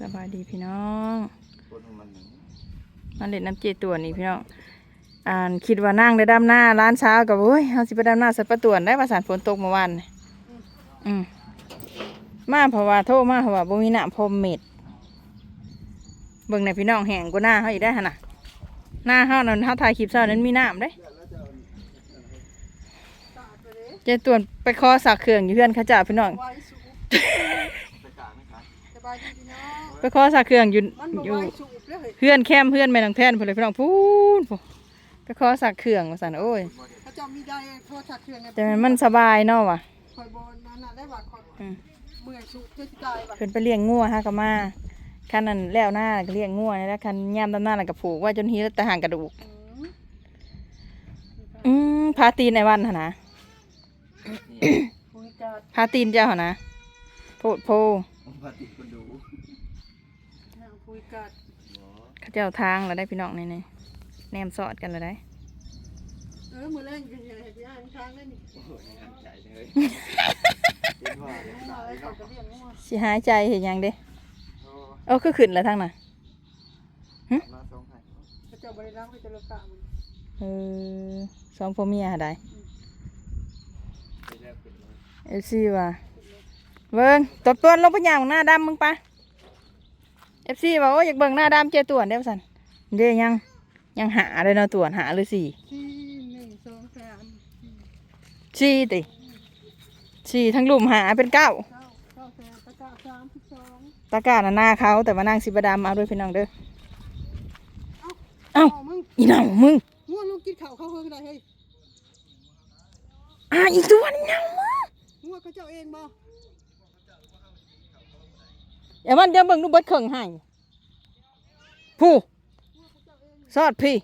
สบายดีพี่น้องมันหนึ่งมาเล่นน้ำเจตัวนี่พี่น้องอ่านคิดว่านั่งได้ดำหน้าร้านเช้ากับโอ้ยเฮาสิไปดำหน้าสัตว์ประตวนได้มาสานฝนตกเมื่อวานอืมมาเพราะว่าโทษมาเพราะว่าบ่มีน้ำพรมเม็ดเบิ่งในพี่น้องแห้งกว่าหน้าเฮาอีกได้หั่นน่ะหน้าเฮานั้นเฮาถ่ายคลิปเช้านั้นมีน้ำเด้เจตวนไปคอสักเครื่องอยู่เพื่อนเขาจ้าพี่น้อง บายดีพี่น้องไปคอสักเครื่องอยู่มันบ่อยู่ไว้สูบเลยเพื่อนแคมเพื่อนแม่นางแท่นพุ่นเลยพี่น้องพูนพูนไปขอสักเครื่องมาสั่นโอ้ยเขาจะมีได้โทษชักเครื่องไงแต่มันสบายเนาะว่ะคอยบนนั่นน่ะได้ว่าคอยอืมเมื่อยสูบจะตายว่ะเพิ่นไปเลี้ยงงัวฮะก็มาคันนั้นแล้วหน้าก็เลี้ยงงัวนี่แหล้วคันย่ามดำหน้าแล้วก็ผูกไว่าจนฮีแต่ห่างกระดูก อืมอืมพาตีนในวันหั่นนะคุยจัดพาตีนเจ้าหั่นนะโพดโพผมพาติดคนดู นั่งคุยกัด หมอ เขาเจ้าทางแล้วได้พี่น้องนี่นี่แนมสอดกันแล้วได้เออมือเล่นกันอย่างที่อ่านทางนั่นนี่โอ้ยหันใจเลยเห็นว่าเนี่ยงัวสาอะไรยเขาเนาะจะเรียกงัวสิหายใจเห็นยังเด้โอ้เอ้าคือขึ้นแล้วทางน่ะมาสองให้เขาจะบริรักษ์เขาจะรักษามันเออสองพ่อเมียหาได้ไปแล้วขึ้นเลยเอฟซีว่ะเบิ่งตบตัวลงไปย่างหน้าดำมึงปะ เอฟซีว่าโอ้ยอยากเบิ่งหน้าดำเจต่วนเด้อสันเด้ยังยังหาเลยเนาะต่วนหาหรือสี่สี่หนึ่งสองสามสี่สี่ติสี่ทั้งหลุมหาเป็นเก้าเก้าเก้าแสนตะกร้าสามสิบสองตะกร้าน่ะหน้าเขาแต่ว่านางสิบดามเอาด้วยพี่น้องเด้อเอ้ามึงอีน้องมึงงัวลูกกินข้าวเขาเฮ้ยก็ได้เฮ้ยอ่าอีตัวนี่น้องมึงงัวเขาเจ้าเองบ่ อย่ามันเดี๋ยวเบิ่งดูเบิดเข่งให้ผู้สอดพี่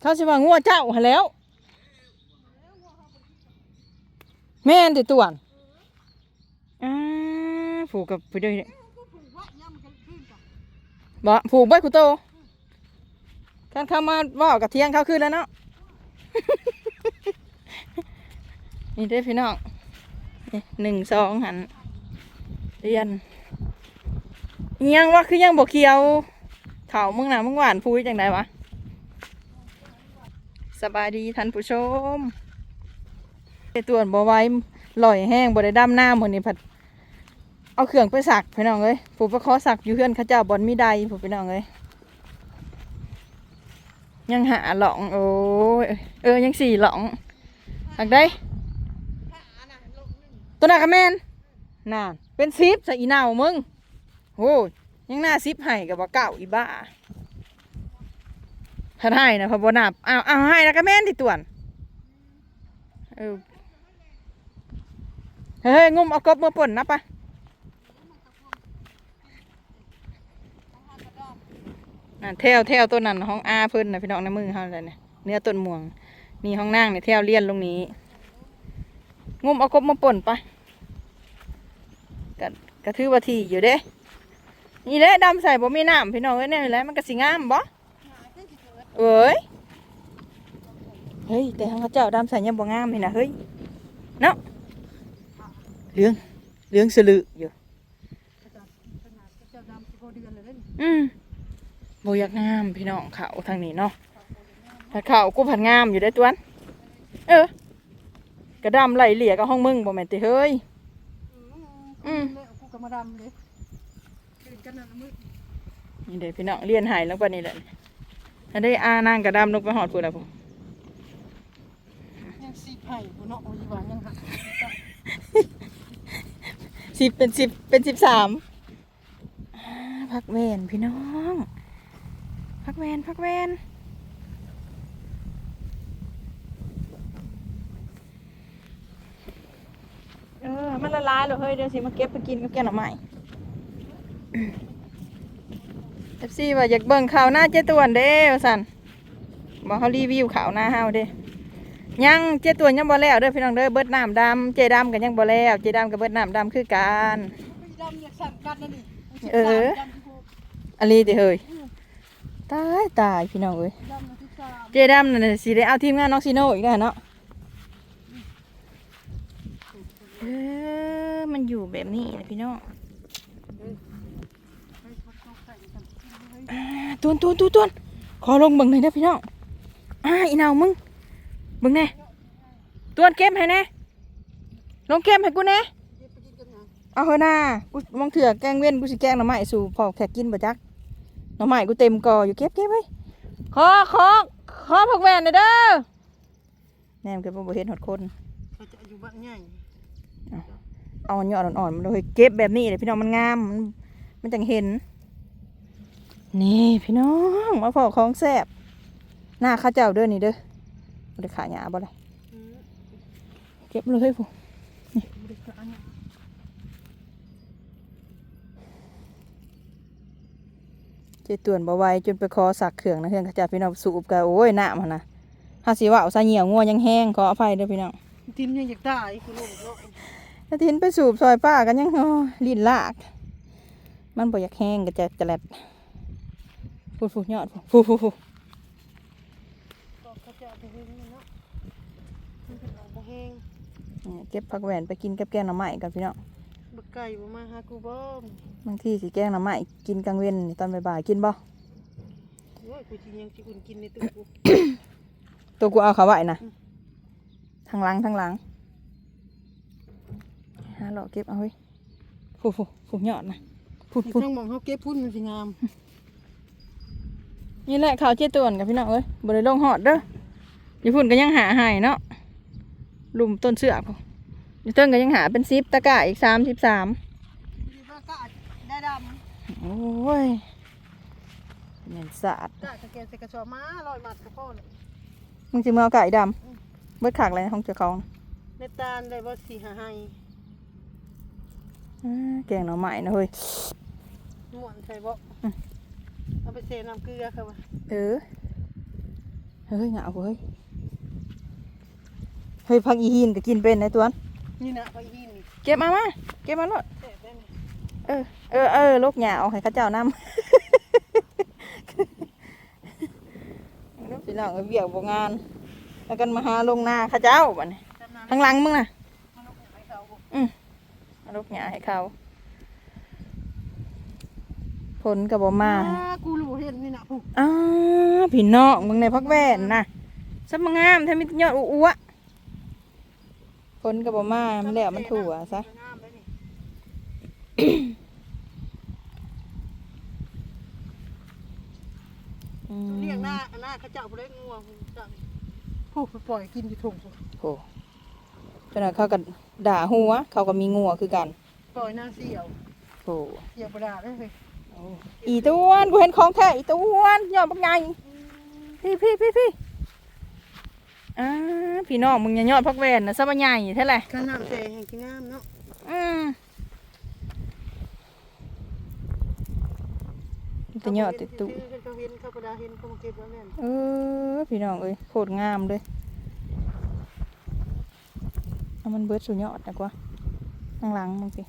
เขาสิว่างัวเจ้าหาแล้วแม่นติต่วนอ่าผูกกับผู้ดียวนี่ก็ผูกไว้ย่ำมันกันขึ้นจ้ะบ่ผูกไว้คุโตการเข้ามาว่ากับเที่ยงเขาคืนแล้วเนาะนี่เด้พี่น้องหนึ่งสองหันเรียน ยังวะคือยังบ่เคียวเถามึงน่ะมึงหวานพูยจังไดวะสบายดีท่านผู้ชมไอต่วนบ่ไว้ลอยแห้งบ่ได้ดำน้ำมื้อนี้ผัด เอาเครื่องไปสักพี่น้องเอ้ยผูกประคอสักอยู่เพื่อนข้าเจ้าบอลมีใดผูกพี่น้องเอ้ยยังหาหลองโอ้ยเออยังสี่หลองหักได้ขางหนึ่งตัวหนักกระแมนน่ะเป็นซิปใส่อีน่ามึง โอ้ยยังหน้าซิปให้กับว่าเก่าอีบ้าถ้าให้นะพอบนับอ้าวอ้าวให้นะกระแมนที่ต่วนเออเฮ้ยงุมเอากบมาป่นนะปะน่ะแถวแถวต้นนั้นห้องอาเพิ่นนะพี่น้องในมือเขาเลยเนี่ยเนื้อต้นม่วง นี่ห้องนั่งเนี่ยแถวเลียนลงนี้งุมเอากบมาป่นไปกะกระทือว่าทีอยู่เด้ นี่แหละดำใส่บ่มีน้ำพี่น้องเอ้ยเนี่ยแหละมันก็สิงามบ่เอ้ยเฮ้ยแต่ทางเขาเจ้าดำใส่ยังบ่งามนี่นะเฮ้ยเนาะเหลืองเหลืองสลืออยู่อืมโบอยากงามพี่น้องเขาทางนี้เนาะถ้าเขากูผัดงามอยู่ได้อตวนเออกระดำไหลเหลี่ยกับห้องมึงบ่แม่นติเฮ้ยอืมกูกับมาดำเลย กันนั่นละมึงนี่เด้อพี่น้องเลียนหายลงไปนี่แหละอันได้อานางกระดำลงไปหอดพูดแล้วผมยังสีไผ่กูเนาะเอาอีหวานยังหักสิบเป็นสิบเป็นสิบสามอ่าพักแวนพี่น้องพักแวนพักแวนเออมันละลายแล้วเฮ้ยเดี๋ยวสิมาเก็บไปกินกับแกงหน่อไม้ เอฟซีว่าอยากเบิ่งข่าวหน้าเจ๊ตวนเด้ว่าสันบอกเขารีวิวข่าวหน้าเฮาเด้ยังเจ๊ตวนยังบ่แล้วเด้อพี่น้องเด้อเบิดน้ำดำเจ๊ดำกันยังบ่แล้วเจ๊ดำกับเบิดน้ำดำคือกันไปดำอยากสั่งกันนั่นนี่เออดำที่พวกอันนี้ติเฮ้ยตายตายพี่น้องเอ้ยดำที่สามเจ๊ดำนั่นนะสิได้เอาทีมงานน้องซีโน่อีกแล้วเนาะเออมันอยู่แบบนี้นะพี่น้อง ตวนตวนตวนตวนขอลงเบิ่งหน่อยนะพี่น้องอ่าอีนาวมึงเบิ่งแน่ตวนเก็บให้แน่ลงเก็บให้กูแน่เดี๋ยวไปกินกันนะเอาเถอะนะกูมองเถื่อแกงเว้นกูสิแกงหน่อไม้สู่พอแขกกินบ่จักหน่อไม้กูเต็มกออยู่เก็บเก็บไว้ขอขอขอผักแวนหน่อยเด้อแน่มนก็บ่เห็นหดคนเขาจะอยู่บ้านใหญ่เอาอันยอดอ่อนๆมาเลยเก็บแบบนี้เลยพี่น้องมันงามมันมันจังเห็น นี่พี่น้องมาพอของแซ่บหน้าข้าเจ้าเด้อนี่เด้อบ่ได้ขายหยาบ่เลยอืมเก็บเลยผู้บริการเนี่ยเจต่วนบ่ไหวจนไปคอสักเครื่องนะเพื่อนข้าเจ้าพี่น้องสูบกันโอ้ยน้ำหั่นนะถ้าสิว่าเอาซาเหี่ยวงัวยังแห้งขออภัยเด้อพี่น้องทีมยังอยากได้คุณลุงเนาะถ้าทินไปสูบซอยป้ากันยังโอ้ยลิ้นลาก มันบ่อยากแห้งก็จะกระแลด ฟูฟูยอดฟูฟูฟูก็เขาจะเอาไปเฮ็ดนี่เนาะมันเป็นเอาบ่แห้งนี่เก็บผักแหวนไปกินกับแกงหน่อไม้กันพี่น้องบักไก่บ่มาหากูบ่บางทีสิแกงหน่อไม้กินกลางเว้นนี่ตอนบ่ายๆกินบ่โอ้ยกูสิยังสิคุณกินในตู้กูตัวกูเอาเขาไว้นะทางหลังทางหลังหาเลาะเก็บเอาไว้ฟูฟูฟูยอดนะฟูที่ฟูทั้งหมองเฮาเก็บพุ่นมันสิงาม นี่แหละข้าวเจี๊ยต่วนกับพี่น้องเอ้ยบ่ได้ลงหอดเด้ออยู่พุ่นก็ยังหาให้เนาะลุมต้นเสือกพู้นอยู่เติ้งก็ยังหาเป็นซิปตะกร้าอีกสามสิบสามดีว่ากะได้ดำโอ้ยเหม็นสะอาดกะตะแกรงใส่กระสอบมาลอยมัดกับพ่อเลยมึงจะมาเอาไก่ดำเบิดขากอะไรของเจ้าของในตาลได้บ่สิหาให้อ่าแกงหน่อไม้นะเฮ้ยม่วนใส่บ่ เอาไปเสน้ำเกลือค่ะว่าเออ เฮ้ยเหงาเฮ้ย เฮ้ยพักอีหินก็กินเป็นนะตัวนนี่นะเอาอีนี่เก็บมามาเก็บมาโลดแซ่บได้นี่เออ เออเออลูกหยาเอาให้เข้าเจ้านำลูกพี่น้องเอาเบียกบ่งาน แล้วกันมาหาลงนาเข้าเจ้าบัดนี้จำนำข้างหลังมึงน่ะมันเอาไปให้เขาบ่เอาลูกหยาให้เขา ผลกับบ่มาอ่กูรู้เห็นนี่นะผู้อ้าพี่น้องมึงในพักแว่นนะซับมางามแท้มีแต่ยอดอ้วๆผลกับบ่มามันแล้วมันถั่วซะงามเลยนี่อืมเลี้ยงหน้าหน้าเขาเจ้าบ่ได้งัวผู้จังผู้ไปปล่อยกินอยู่ถุงผู้โอ้จนนั้นเขาก็ด่าหัว เขาก็มีงัวคือกัน ปล่อยนางเสี่ยวโอ้เสี่ยวบ่ด่าได้เฮ้ย อีตวนกูเห็นของแท้อีตวนยอดบักใหญ่พี่พี่พี่พี่อ่าพี่น้องมึงอย่ายอดพักแว่นนะซะบ่ใหญ่เท่าไหร่ข้าน้ำแซ่แห่งที่งามเนาะอืมมันจะยอดติดตุเขาเห็นเขาก็ด่าเห็นเขามาเก็บแล้วแม่นเออพี่น้องเอ้ยโคตรงามเลยเอามันเบิดสุดยอดนะกว่าข้างหลังมึงสิ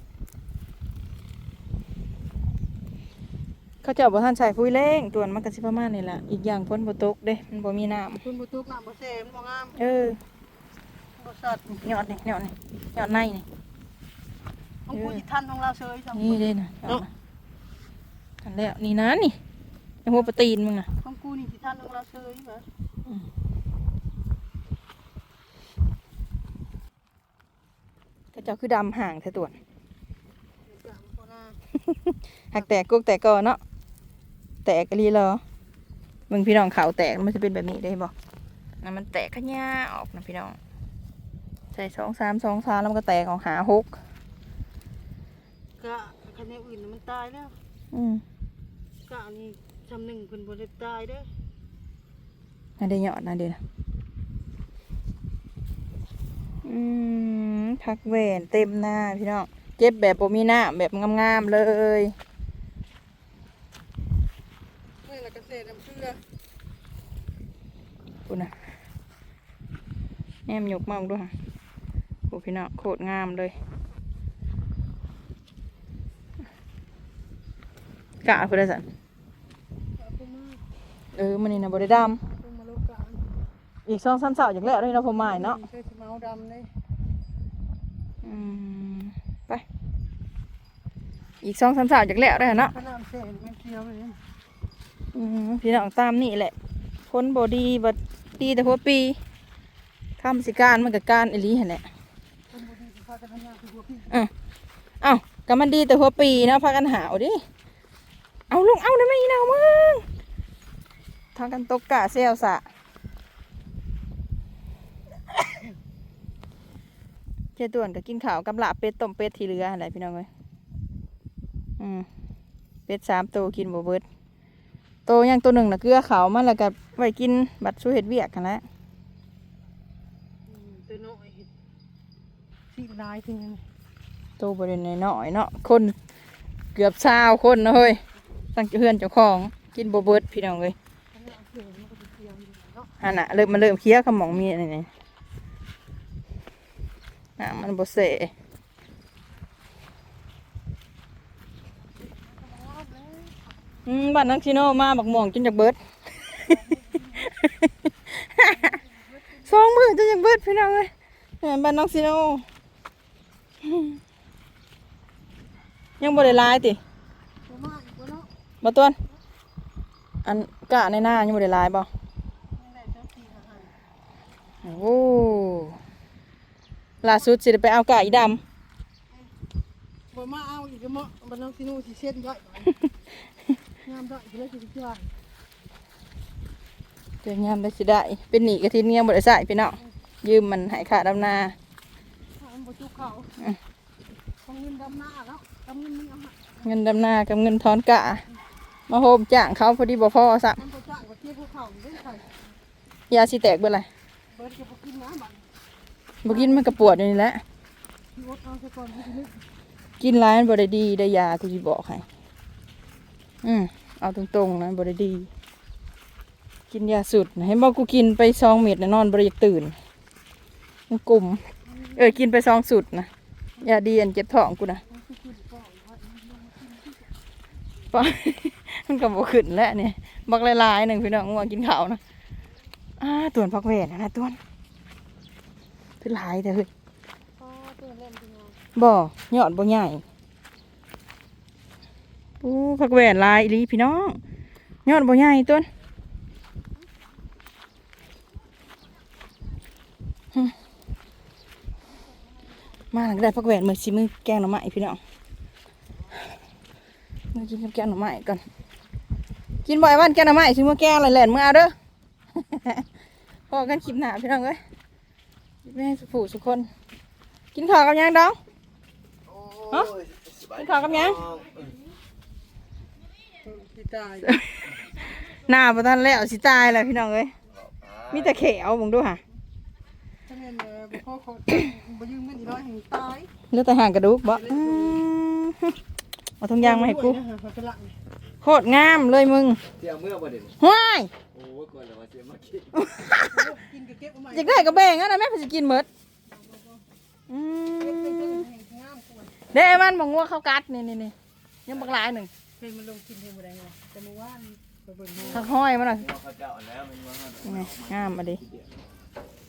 เขาเจ้าบ่ทันใส่ฟุ้ยเล้งตัวนมันก็สิประมาณนี่แหละอีกอย่างพ้นบ่ตกเด้มันบ่มีน้คุณบ่ตุกน้ำบ่แซ่มันบ่งามำเออบ่สัตว์ยอดนี่ยอดนี่ยอดในนี่ของกูสิทันของเราเชยจังนี่เด้นะยอดนะอันแล้วนี่นะนี่ไอ้หัวปลาตีนมึงน่ะของกูนี่สิทันของเราเชยเหรอเขาเจ้าคือดำห่างแท้ตัวนจังบ่น่าหักแตกกุกแตกก่อนเนาะ แตกกะลีเหรอมึงพี่น้องเขาแตกมันจะเป็นแบบนี้ได้บ่นั่นมันแตกขะย่าออกนะพี่น้อง ใส่สองสามสองสามแล้วมันก็แตกออกหาหกกะคันแนวอื่นน่ะมันตายแล้วอืมกะนี่จำหนึ่งเพิ่นบ่ได้ตายเด้ออันเดียยอดนะเดียวนะอืมพักแหวนเต็มหน้าพี่น้องเก็บแบบโบมีหน้าแบบงามๆเลย นี่แหละเกษตรน้ำเกลือ คุณนะแนมยกมาด้วยค่ะโอ้พี่น้องโคตรงามเลยกะเพื่อสันเอาไปมาเออมันนี่นะบริดเอามาโลกะำอีกสองสามเสาอย่างแล้วเลยเนาะผมหมายเนาะใช่สิเมาดำเลยอืมไป อีกสองสามเสาอย่างแล้วได้เนาะขนาดเศษมันเคี้ยวเลยอืมพี่น้องตามนี่แหละพ้นบอดีบัด ดีแต่หัวปีทำสิการมันกับการอลีเห็นแหละคนบ่ดีสิพาเอ้าก็มันดีแต่หัวปีนะพากันหาวดิ เอาลงเอาได้ไหมอีนาวมึงทางกันตกกะเซลสะเจต่วนก็กินข้าวกับลาเป็ดต้มเป็ดทีเหลืออะไรพี่น้องเอ้ยอืมเป็ดสามตัวกินบ่เบิด ตวยังตัวหนึ่งนะเกลือเขาวมันแล้วก็ไว้กินบัดสูเห็ดเวียกกันแล้วตัวน้อยสิลายถึงนี่โตวบริเวณน้อยเนาะคนเกือบเช้าคนเนะเฮ้ยตั้งเพื่อนเจ้าของกินโบเบิร์ดพี่น้องเอ้ยอันน่ะเลือกมาเนาะอันน่ะเริ่มมันเริ่มเคี้ยวขมองมีอะไรนี่น่ะมันบ่เสะอืม บ้านนักชิโนมาบักม่วงจนจากเบิดสองมือจนจากเบิดพี่น้องเลยบ้านน้องชิโนยังบ่ได้ลายติมาอีกบ่ต้วนอันกะในหน้ายังบ่ได้ลายบ่โอ้ล่าสุดสิไปเอากะอีดำบ่มาเอาอีกก็เหมาะบ่น้องสิหนูสิเส้นย่อย งามด้อยเลยสิเชื่อเดี๋ยวยามได้สิได้ เป็นหนี้กะทิเนียบ่ได้ใส่พี่น้องยืมมันให้ค่าดำนาถ้ามันบ่จุกเขาอืมของเงินดำหน้าเนาะดำเงินมึงเอามาเงินดำนากับเงินทอนกะ มาโฮมจ้างเขาพอดีบ่พอซะมันบ่จ้างบ่เทียบภูเขาเด้ไข่ยาสิแตกเบิดเลยเบิดก็บ่กินน้ำบัดบ่กินมันก็ปวดอยู่นี่แหละที่อดเอาซะก่อนที่สินึกกินหลายมันบ่ได้ดีได้ยากูสิบอกให้ อืมเอาตรงๆนะบ่ได้ดี กินยาสุดนะเห็นบอกกูกินไปสองเม็ดนะนอนบ่ได้อยากตื่นมันกลุ่ม เออกินไปสองสุดนะยาดีอันเจ็บท้องกูนะมันสิกินก่อนว่าปะมันก็บ่ขึ้นแล้วเนี่ยบักหลายๆหนึ่งพี่น้องว่ากินข้าวนะอ่าตวนพักแหวนนะนะตวนคือหลายแต่เฮ้ยพอตัวเล่นที่งานบ่ยอดบ่ใหญ่ โอ้พักแหวนลายอีลีพี่น้องยอดบ่ใหญ่ตวนมาหลังได้พักแหวนมือสิมือแกงหน่อไม้พี่น้องมากินกับแกงหน่อไม้ก่อนกินบ่อยวันแกงหน่อไม้สิมือแกงแหล่นๆมือเอาเด้อพอกันคลิปหนาพี่น้องเอ้ยแม่สุผูสุคน กินข้าวกับยังดองฮะกินข้าวกับยัง ตายหน้าประทันแล้วสิตายแล้วพี่น้องเอ้ยมีแต่เขวมึงดูค่ะถ้าแม่นเอ่อบ่พอเขาบ่ยืมเงินอีร้อยแห่งตายเหลือแต่ห่างกระดูกบ่อืมเอาทุงยางมาให้กูด้วยนะเขาเป็นหลักนี่โคตรงามเลยมึงเที่ยวเมื่อประเด็นห้วยโอ้ยก่อนเลยมาเสียมาคิดกินก็เก็บเอาใหม่อยากได้กระแบ่งอะนะแม่เพนสิกินหมดอืเก็บไปมเพิ่งแห่งงามกว่าเด้มันบอกงัวเข้ากัดนี่นี่นี่ยังบักหลายหนึ่ง เพิ่นมันลงกินเพิ่นบ่ได้ไงแต่เมื่อวานไปเบิ่งทักห้อยมันหน่อย ว่าเขาเจ้าแล้วมันว่านี่ไงงามมาดิ